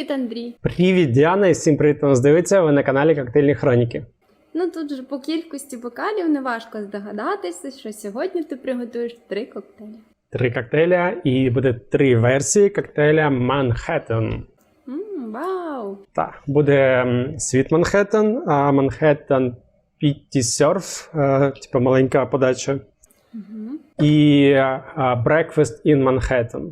Привіт, Андрій. Привіт, Діана, і всім привіт, нас дивиться. Ви на каналі Коктейльні Хроніки. Ну тут же по кількості бокалів неважко здогадатися, що сьогодні ти приготуєш три коктейлі. Три коктейля, і буде три версії коктейля Манхеттен. Вау! Так, буде світ Манхеттен, а Манхеттен Пітті Серф, е, типу маленька подача, Угу. і Breakfast in Manhattan.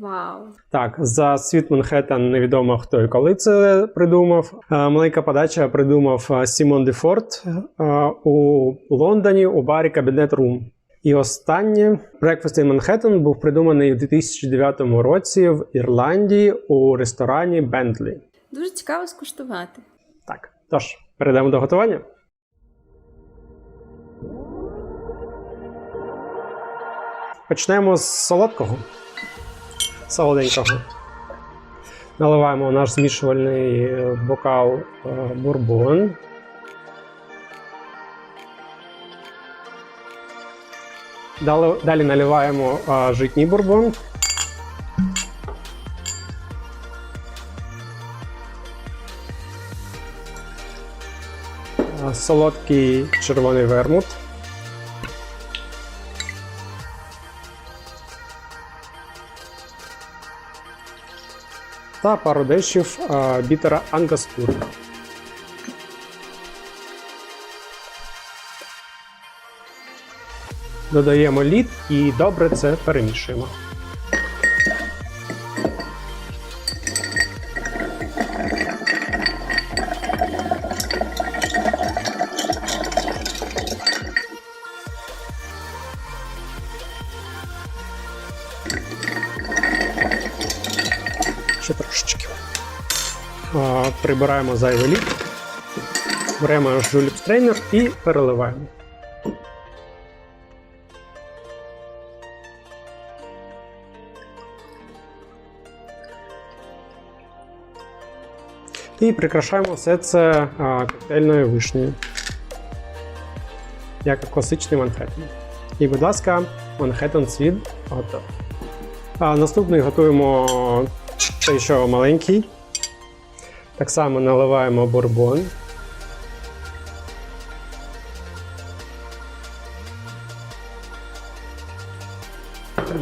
Вау! Так, за світ Манхеттен невідомо хто і коли це придумав. Е, Маленька подача придумав е, Сімон Дефорт е, у Лондоні у барі Кабінет Рум. І останнє Breakfast in Manhattan був придуманий у 2009 році в Ірландії у ресторані Бентлі. Дуже цікаво скуштувати. Так, тож перейдемо до готування. Почнемо з солодкого. Солоденького. Наливаємо наш змішувальний е, бокал е, бурбон. Далі, далі наливаємо е, житній бурбон. Солодкий червоний вермут. Та пару дещів бітера ангастур. Додаємо лід і добре це перемішуємо. Прибираємо зайвий лід. Беремо жуліп стрейнер і переливаємо. І прикрашаємо все це коктейльною вишнею. Як класичний Манхеттен. І, будь ласка, Манхеттен світ готов. А наступний готуємо той, що маленький. Так само наливаємо бурбон.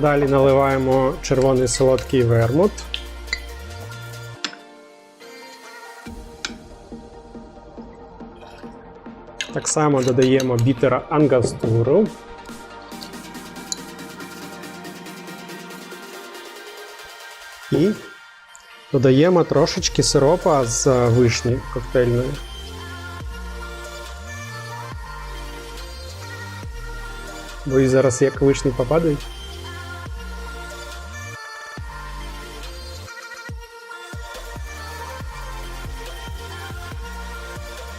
Далі наливаємо червоний солодкий вермут. Так само додаємо бітера ангастуру. І додаємо трошечки сиропа з е, вишні коктейльної. Бо зараз як вишні попадають.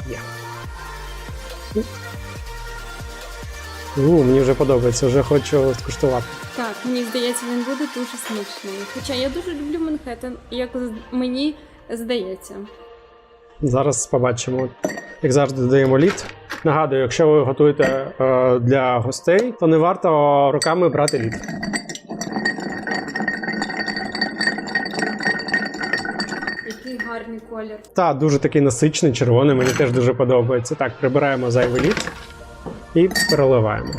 Є. У, мені вже подобається, вже хочу скуштувати. Так, мені здається, він буде дуже смачний. Хоча я дуже люблю Манхеттен, як мені здається. Зараз побачимо. Як завжди додаємо лід. Нагадую, якщо ви готуєте е, для гостей, то не варто руками брати лід. Який гарний колір. Та дуже такий насичений, червоний, мені теж дуже подобається. Так, прибираємо зайвий лід і переливаємо.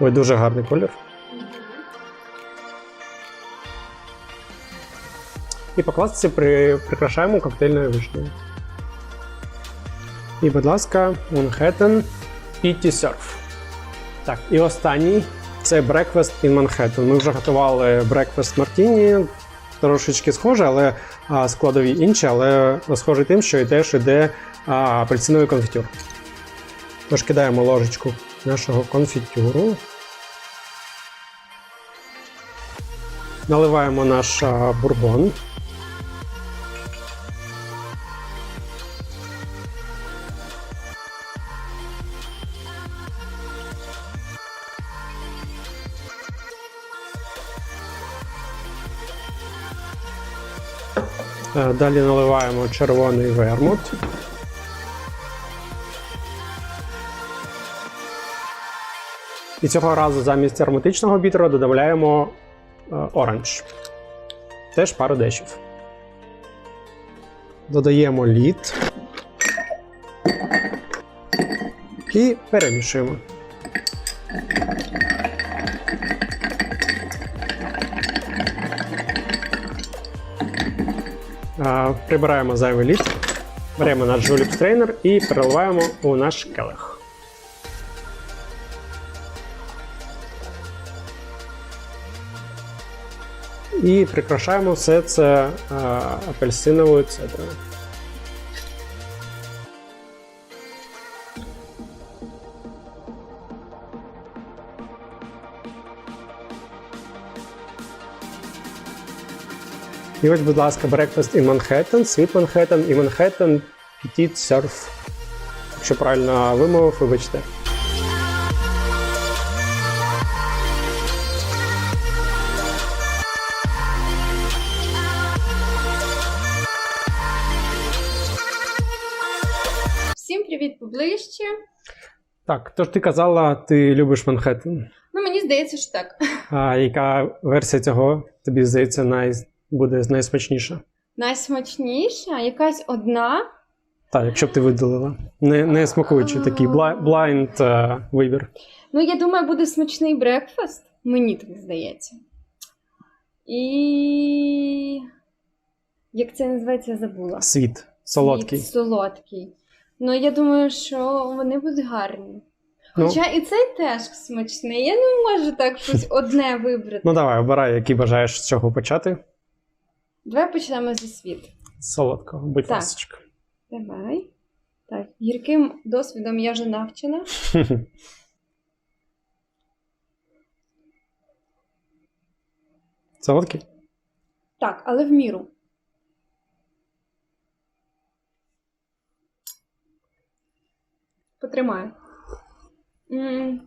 Ой, дуже гарний колір. І по класиці при, прикрашаємо коктейльною вишнею. І, будь ласка, Manhattan Pitty Surf. Так, і останній це Breakfast in Manhattan. Ми вже готували Breakfast Martini, трошечки схоже, але а, складові інші, але схоже тим, що і теж іде а, апельсиновий конфітюр. Тож кидаємо ложечку нашого конфітюру. Наливаємо наш бурбон. Далі наливаємо червоний вермут. І цього разу замість ароматичного бітера додаємо е, оранж. Теж пару дечів. Додаємо лід. І перемішуємо. Прибираємо зайвий ліс, беремо наш жуліп стрейнер і переливаємо у наш келих. І прикрашаємо все це апельсиновою цедрою. І ось, будь ласка, Breakfast in Manhattan, Sweet Manhattan і Manhattan Petit Surf. Якщо правильно вимовив, вибачте. Всім привіт поближче. Так, тож ти казала, ти любиш Манхеттен. Ну, мені здається, що так. А яка версія цього тобі здається най... буде найсмачніша? Найсмачніша, якась одна. Так, якщо б ти видалила. Не, не смакуючи такий бла- blind е, вибір. Ну, я думаю, буде смачний брекфаст. Мені так здається. І. Як це називається, я забула. Світ, солодкий. Світ солодкий. Ну, я думаю, що вони будуть гарні. Ну. Хоча і цей теж смачний. Я не можу так щось одне вибрати. Ну давай, обирай, який бажаєш з чого почати. Давай почнемо зі світу. З Солодкого, будь Так. ласочка. Давай. Так, гірким досвідом я вже навчена. Солодкий? Так, але в міру. Потримаю. М,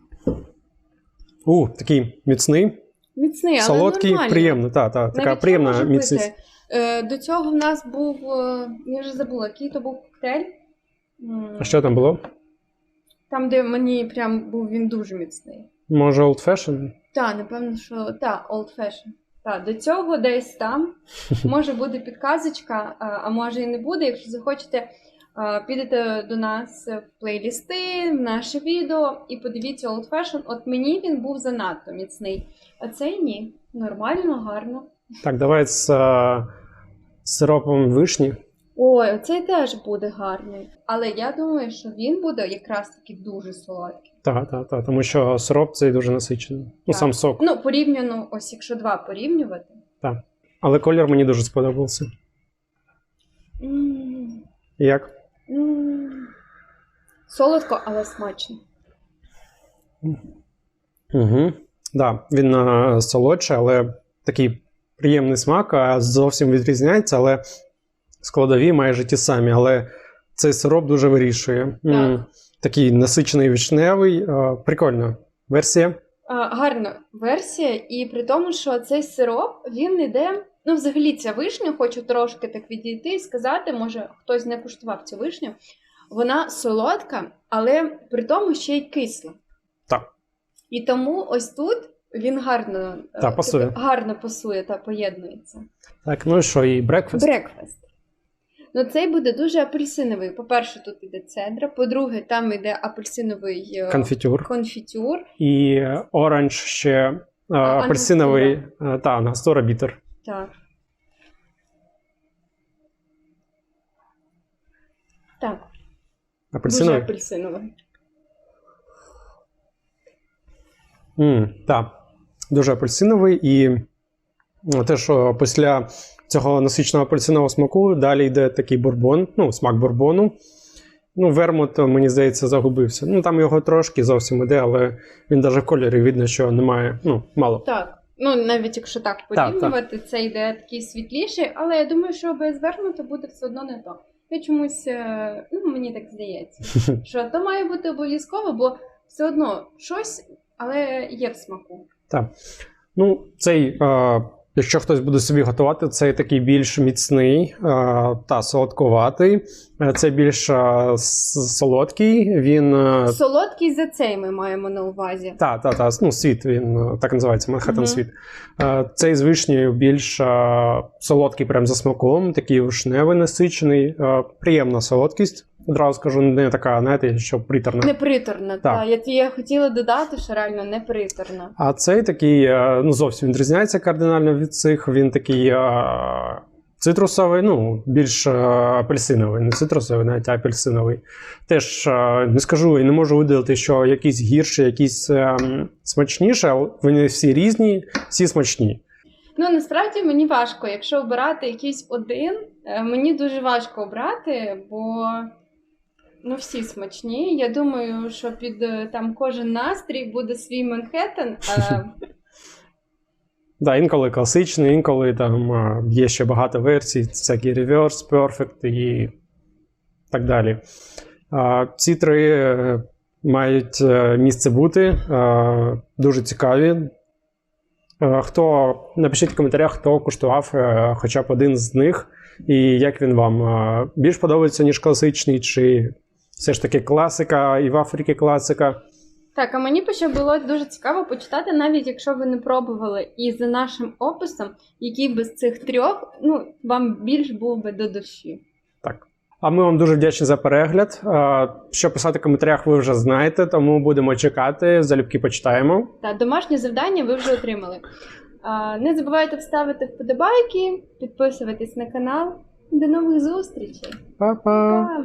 У, такий міцний, Міцний, але солодкий, нормально. приємний. Та, та, така Навіть приємна міцність. Е, до цього в нас був, е, я вже забула, який то був коктейль. М, А що там було? Там, де мені прям був він дуже міцний. Може, old fashion? Так, напевно, що так, old fashion. Так, до цього десь там може буде підказочка, а, а може і не буде. Якщо захочете, підете до нас в плейлісти, в наше відео і подивіться old fashion. От мені він був занадто міцний. А цей ні. Нормально, гарно. Так, давай з е, сиропом вишні. Ой, оцей теж буде гарний. Але я думаю, що він буде якраз таки дуже солодкий. Так, так, так, тому що сироп цей дуже насичений. Ну, сам сок. Ну, порівняно, ось якщо два порівнювати. Так. Але колір мені дуже сподобався. Як? Солодко, але смачно. Угу. Да, він е, солодший, але такий приємний смак, а зовсім відрізняється, але складові майже ті самі. Але цей сироп дуже вирішує. М, Такий насичений вишневий. е, Прикольно. Версія. А, гарна версія, і при тому, що цей сироп він іде. Ну, взагалі, ця вишня, хочу трошки так відійти і сказати, може хтось не куштував цю вишню. Вона солодка, але при тому ще й кисла. Так. І тому ось тут він гарно, е, Так, пасує. так, гарно пасує та поєднується. Так, ну і що, і брекфаст? Брекфаст. Ну, цей буде дуже апельсиновий. По-перше, тут іде цедра. По-друге, там іде апельсиновий е, Конфітюр. конфітюр. І оранж ще е, апельсиновий. е, Та, Ангастора бітер. Так. Так, дуже Апельсиновий. апельсиновий. Mm, так, дуже апельсиновий, і ну, те, що після цього насиченого апельсинового смаку далі йде такий бурбон, ну, смак бурбону. Ну, вермут, мені здається, загубився. Ну, там його трошки зовсім іде, але він навіть в кольорі видно, що немає, ну, мало. Так. Ну, навіть якщо так так. порівнювати, це йде такий світліший, але я думаю, що без вермуту буде все одно не то. Я чомусь, е, ну, мені так здається, що то має бути обов'язково, бо все одно щось, але є в смаку. Так. Ну, цей е, Якщо хтось буде собі готувати, це такий більш міцний е, та солодкуватий. Е, Це більш е, солодкий. Він Солодкий за цей ми маємо на увазі. та, та, та, ну, світ, він так називається, Манхеттен світ. Цей з вишнею більш солодкий, прям за смаком, такий вишневий насичений, приємна солодкість. Одразу скажу, не така, знаєте, що приторна. Неприторна. Та. Так. Я, я хотіла додати, що реально неприторна. А цей такий, е, ну зовсім відрізняється кардинально від цих. Він такий е, цитрусовий, ну, більш е, апельсиновий, не цитрусовий, навіть апельсиновий. Теж е, не скажу і не можу виділити, що якісь гірші, якісь е, смачніші, але вони всі різні, всі смачні. Ну насправді мені важко, якщо обирати якийсь один, мені дуже важко обрати, бо ну всі смачні. Я думаю, що під е, там кожен настрій буде свій Манхеттен. Е, Да, інколи класичний, інколи там є ще багато версій, всякі reverse, perfect і так далі. А, Ці три е, мають е, місце бути, е, дуже цікаві. Е, Хто напишіть в коментарях, хто куштував хоча б один з них, і як він вам більш подобається, ніж класичний, чи все ж таки класика, і в Африці класика. Так, а мені ще було дуже цікаво почитати, навіть якщо ви не пробували, і за нашим описом, який би з цих трьох, ну вам більш був би до душі. Так. А ми вам дуже вдячні за перегляд. Що писати в коментарях, ви вже знаєте, тому будемо чекати. Залюбки почитаємо. Та домашнє завдання ви вже отримали. Не забувайте вставити вподобайки, підписуватись на канал. До нових зустрічей. Па-па! Па!